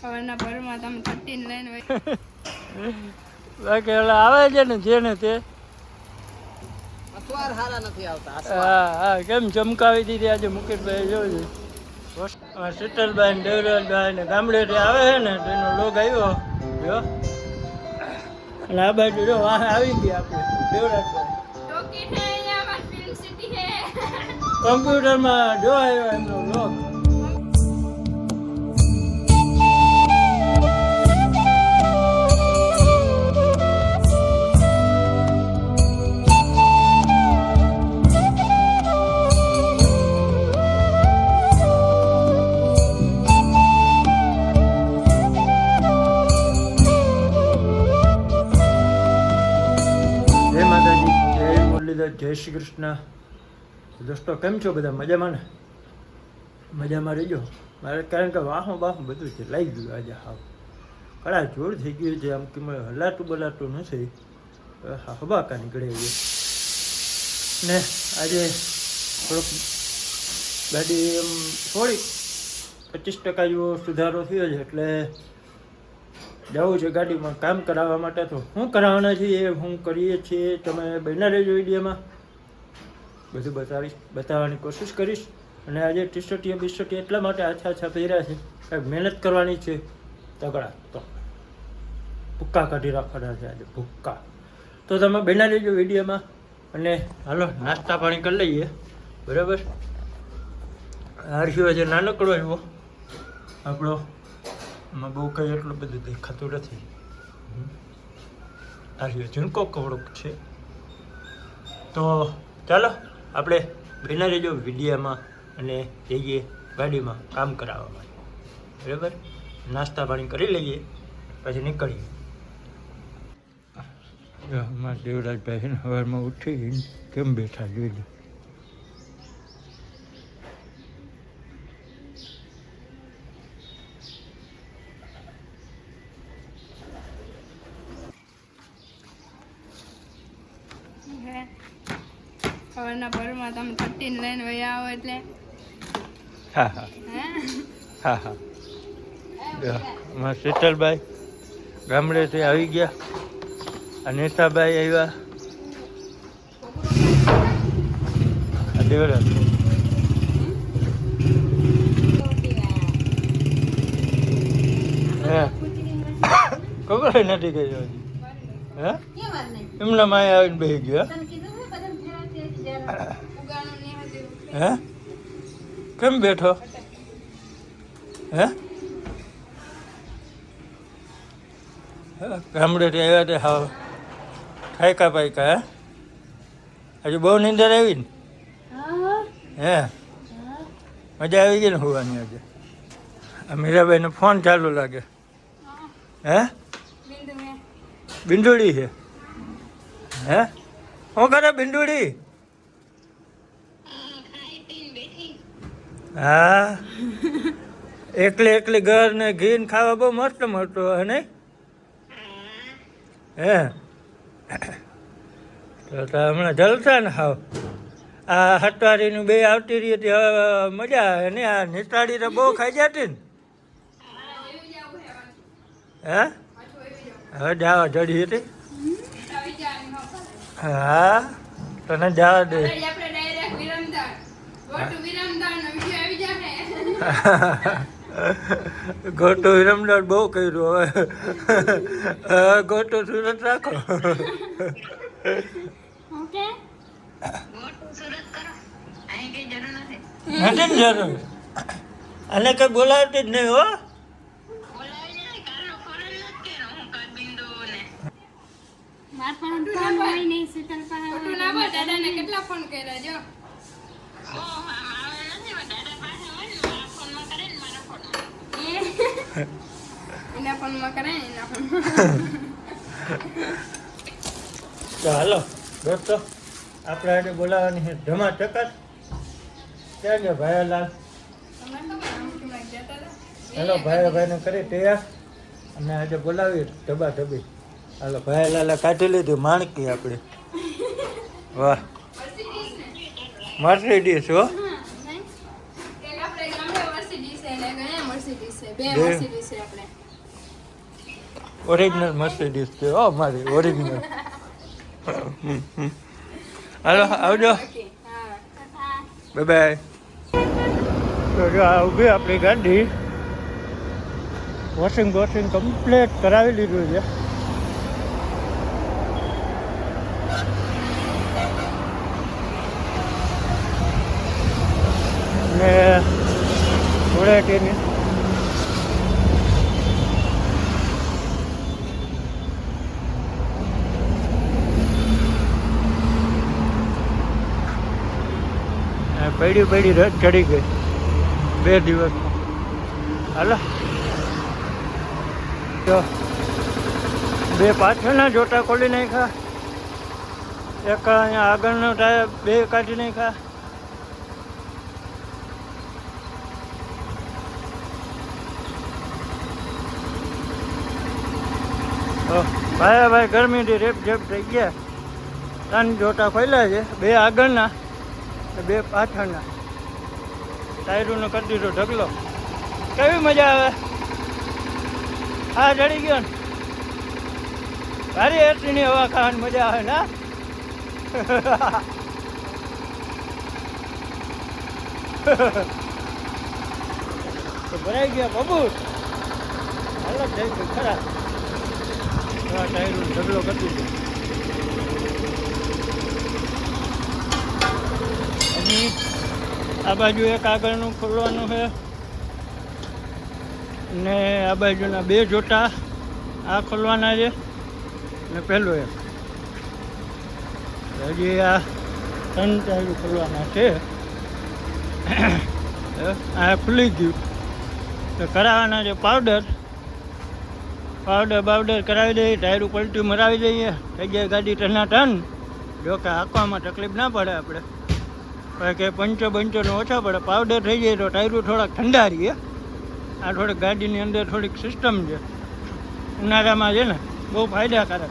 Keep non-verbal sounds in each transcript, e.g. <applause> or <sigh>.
સવારના ભરમાં તમે થર્ટીન લઈને <laughs> બાકી ઓલા આવે છે ને જે તે. અસવાર હારા નથી આવતા હા હા કેમ ચમકાવી દીધી આજે મુકેશભાઈ જોયું શીતલભાઈ ને દેવરાજભાઈ ને ગામડેથી આવે છે ને તેનો લોગ આવ્યો. જો. અને આ બાજુ જો વાહ આવી ગયા આપણે દેવરાજભાઈ કમ્પ્યુટરમાં જો આવ્યો એમનો લોગ. જય શ્રી કૃષ્ણ. દોસ્તો, કેમ છો બધા? મજામાં ને? મજામાં રહેજો. મારે કારણ કે વાહો બાહો બધું છે, લઈ ગયું આજે હાવ. કડા જોર થઈ ગયું છે, આમ કે હલાતું બલાતું નથી. હબાકા નીકળે છે. ને આજે થોડોક ગાડી એમ થોડીક પચીસ ટકા જેવો સુધારો થયો છે, એટલે જવું છે ગાડીમાં કામ કરાવવા માટે. તો શું કરાવવાના છીએ એ હું કરીએ છીએ. તમે બન્યા રહેજો વિડીયોમાં. બધું બતાવીશ, બતાવવાની કોશિશ કરીશ. અને આજે ટી શર્ટિયા બિસ્ટર્ટિયા એટલા માટે આછા આછા પહેર્યા છે કાંઈક મહેનત કરવાની છે. તગડા, તો ભૂક્કા કાઢી રાખવાના છે આજે, ભૂક્કા. તો તમે બેના લેજો વિડીયોમાં. અને હાલો, નાસ્તા પાણી કરી લઈએ. બરાબર? હર્ષિયો જે નાનકડો એવો આપણો, એમાં બહુ કંઈ એટલું બધું દેખાતું નથી. રહ્યો ઝીણકો કવડુંક છે. તો ચાલો આપણે બેના રહેજો વિડીયામાં અને જઈએ ગાડીમાં કામ કરાવવા માટે. બરાબર? નાસ્તા પાણી કરી લઈએ, પછી નીકળીએ. અમારા દેવરાજભાઈ સવારમાં ઉઠી કેમ બેઠા જોઈ લો હે. સવારના ભરમાં તમે થર્ટીન લઈને વહી આવો એટલે? હા હા. હા હા. શીતલભાઈ ગામડેથી આવી ગયા. અનિતાભાઈ આવ્યા. દેવરાજ ખબર નથી કહી હજી હે? એમના માય આવીને બેસી ગયા. હે? કેમ બેઠો? હે? ગામડેથી આવ્યા તે હા થાયકા પાયકા હે? હજુ બહુ નિંદર આવી ને? હે? મજા આવી ગઈ ને હોવાની આજે? મીરાબાઈનો ફોન ચાલુ લાગે. હે? બિંદુ બિંદુડી છે? હે? શું કરે બિંદુડી? હા? એકલી એકલી ઘર ને ઘી ખાવા બહુ મસ્ત મળતો નહીં? હે? તો હમણાં જલસા ને હાવ. આ હટવારીનું બે આવતી રહી હતી, હવે મજા આવે ને આ નિતાળી તો બહુ ખાઈ જતી ને. હે? હવે જાવા જડી હતી. હા? તને જવા દે આપણે direct Viramdan go to Viramdan no video આવી જાય ગોટો વિરમદાસ બહુ કર્યું હવે. હવે ગોટો સુરત રાખો. નથી. જરૂર? અને કઈ બોલાવતી જ નહીં હો. મારા પણ નહીં કેટલા ફોન કર્યા જો એ. એના ફોનમાં કરે ને એના ફોનમાં તો હાલો દોસ્તો આપણે આજે બોલાવવાની છે ધમા ચકર ક્યાં છે ભાઈલાલ? હેલો ભાઈ ભાઈને કરી તૈયાર. અને આજે બોલાવી ધબા ધબી હાલો ભાઈલાલે કાઢી લીધી માણકી આપણે. વાહ. મર્સિડીઝ હો હા નહીં એક આપણે ગામડે મર્સિડીઝ છે અને અહીંયા મર્સિડીઝ છે બે બે. મર્સિડીઝ છે આપણે ઓરિજિનલ મર્સિડીઝ છે હો મારી ઓરિજિનલ હાલો <laughs> આવજો. બાય બાય તો જો આ ઊભી આપણી ગાડી. વોશિંગ વોશિંગ કમ્પ્લીટ કરાવી લીધું છે. ને ધૂળેટીની આ પડી પડી ચડી ગઈ. બે દિવસ. હાલો. તો બે પાછળના જોટા ખોલી નાખ્યા. એક અહીંયા આગળનો ટાયર બે કાઢી ખા ભાઈ ભાઈ ગરમીથી રેપ જેપ થઈ ગયા. ત્રણ જોટા ખોલ્યા છે. બે આગળના. બે પાછળના ટાયરોનો કરી દીધો ઢગલો. કેવી મજા આવે? હા ચડી ગયો ને. ભારે એટલીની હવા ખાવાની મજા આવે ને <laughs> ભરાઈ ગયા બબુ અલગ થઈ ગયું ખરા. ટાયરો ઢગલો કરી દીધો. અને આ બાજુ એક આગળનું ખોલવાનું છે. ને આ બાજુના બે જોટા આ ખોલવાના છે. ને પહેલું એક. હજી આ ત્રણ ચાલુ ખોલવાના છે. આ ખુલી ગયું. તો કરાવવાના છે પાવડર પાવડર બાવડર કરાવી દઈએ, ટાયર પલટી મરાવી દઈએ. થઈ જાય ગાડી ટના ટન. જો કે હાંકવામાં તકલીફ ના પડે આપણે. કે પંચો બંચોનો ઓછા પડે. પાવડર થઈ જાય તો ટાયરું થોડાક ઠંડા રહીએ આ થોડીક ગાડીની અંદર થોડીક સિસ્ટમ છે. ઉનાળામાં છે ને, બહુ ફાયદાકારક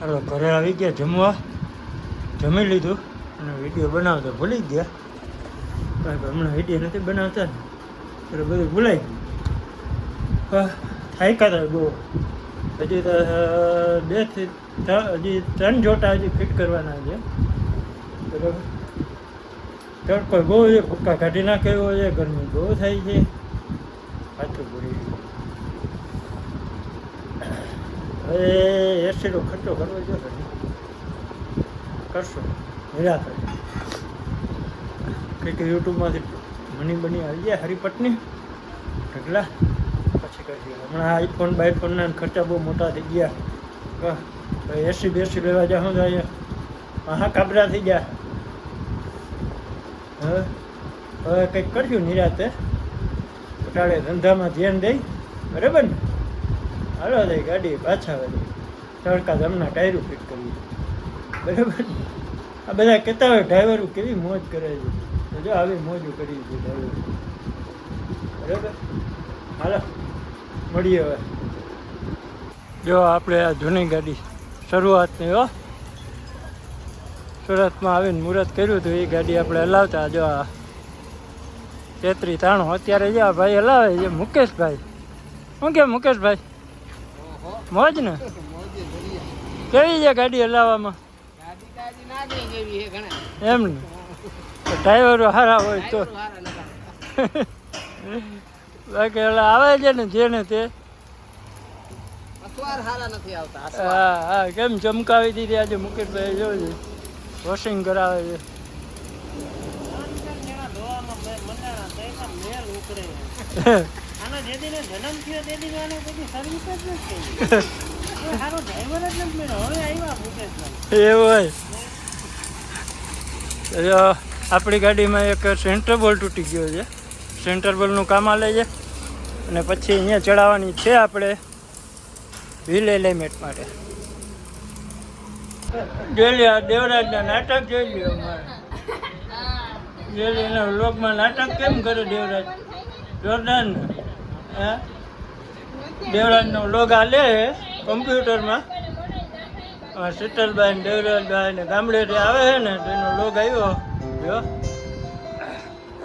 હાલો, ઘરે આવી ગયા જમવા. જમી લીધું. અને વીડિયો બનાવતા ભૂલી ગયા. કારણ હમણાં વીડિયો નથી બનાવતા ને. એટલે બધું ભૂલાઈ ગયું. થાયકા હતા બહુ. હજી તો બેથી હજી ત્રણ જોટા હજી ફિટ કરવાના છે. બરાબર? તડકો બહુ છે ફૂક્કા કાઢી નાખે એવો છે ગરમી બહુ થાય છે. સાચું પૂરી હવે એસીનો ખર્ચો કરવો જો કરશો નિરાશ કંઈક યુટ્યુબમાંથી મની બની આવી જાય હરિપટની ઢગલા. પછી કરશે હમણાં આઈફોન બાઈફોનના ખર્ચા બહુ મોટા થઈ ગયા. એસી બેસી લેવા જાઉં અહીંયા. હા, કાબરા થઈ ગયા. હવે હવે કંઈક કરશું નિરાતે. ઘટાડે ધંધામાં ધ્યાન દઈ બરાબર ને? હાલો દઈ ગાડી પાછા વળી તડકા જમના ટાયરું ફિટ કરી બરાબર આ બધા કહેતા હોય ડ્રાઈવરો કેવી મોજ કરે છે. જો આવી મોજ કરી છે ડ્રાઈવર બરાબર? હાલો, મળીએ હવે. જો આપણે આ જૂની ગાડી શરૂઆતની હો. સુરતમાં આવીને મુહૂર્ત કર્યું હતું એ ગાડી આપણે હલાવતા જો આ તેત્રી ત્રાણું અત્યારે જે આ ભાઈ હલાવે છે મુકેશભાઈ. શું કે મુકેશભાઈ? મોજ ને? કેવી છે ગાડી હલાવવામાં? એમ ને? ડ્રાઈવરો સારા હોય તો. બાકી એટલે આવે છે ને જેને તે. હા હા કેમ ચમકાવી દીધી આજે મુકેશભાઈ જોયું વોશિંગ કરાવે છે. <laughs> આપણી ગાડીમાં એક સેન્ટર બોલ તૂટી ગયો છે. સેન્ટર બોલનું કામ આલે છે. અને પછી અહીંયા ચડાવવાની છે આપણે. વ્હીલ એલિમેન્ટ માટે. જોઈ દેવરાજના નાટક જોઈ લ્યો અમારે. એના લોકમાં નાટક કેમ કરે દેવરાજ? જોરદાર હે? દેવરાજનો લોગ હાલે કોમ્પ્યુટરમાં. શીતલભાઈ ને દેવરાજભાઈ ને ગામડેથી આવે છે ને તેનો લોગ આવ્યો. જો.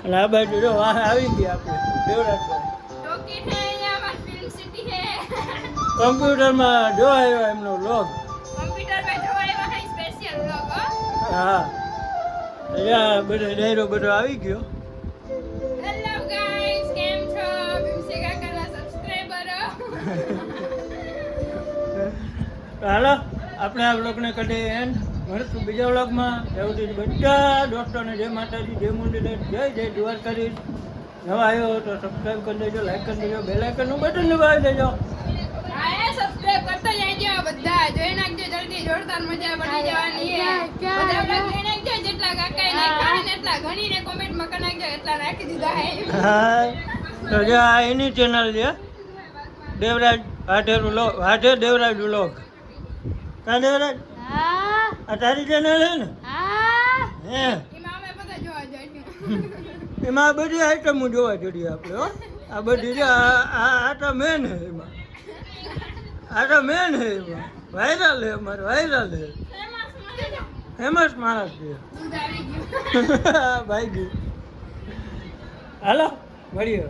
અને આ બાજુ જો વાહ આવી ગયા આપણે દેવરાજભાઈ. કોમ્પ્યુટરમાં જો આવ્યો એમનો લોગ. હા. અહીંયા બધો ડાયરો બધો આવી ગયો. હેલો ગાઈસ કેમ છો? બિમસી કાકાના સબસ્ક્રાઇબરો હાલો આપણે આ બ્લોગને કઢીએ એન્ડ મળશું બીજા બ્લોગમાં એવું સુધી બધા દોસ્તોને જય માતાજી જય મુરલીધર જય જય દ્વારકાધીશ. નવા આવ્યો તો સબસ્ક્રાઇબ કરી દેજો લાઈક કરી દેજો બે આઇકનનું બટન દબાવી દેજો. સબસ્ક્રાઇબ કરતા જાય બધા. જોઈ નાખજો જલ્દી જોરદાર મજા પડી જવાની. તો જે આ એની ચેનલ છે. દેવરાજ હાથે વ્લોગ હાથે દેવરાજ વ્લોગ. કા દેવરાજ? આ તારી ચેનલ છે ને? હે. એમાં બધા જોવા આ બધી આઈટમો જોવા જોઈએ આપણે હો. આ બધી છે આ આ આ તો મેન હે એમાં. આ તો મેન હે એમાં. વાયરલ હે અમારે વાયરલ હે ફેમસ માણસ છે. <laughs> ભાઈ ગયું. હાલો મળીએ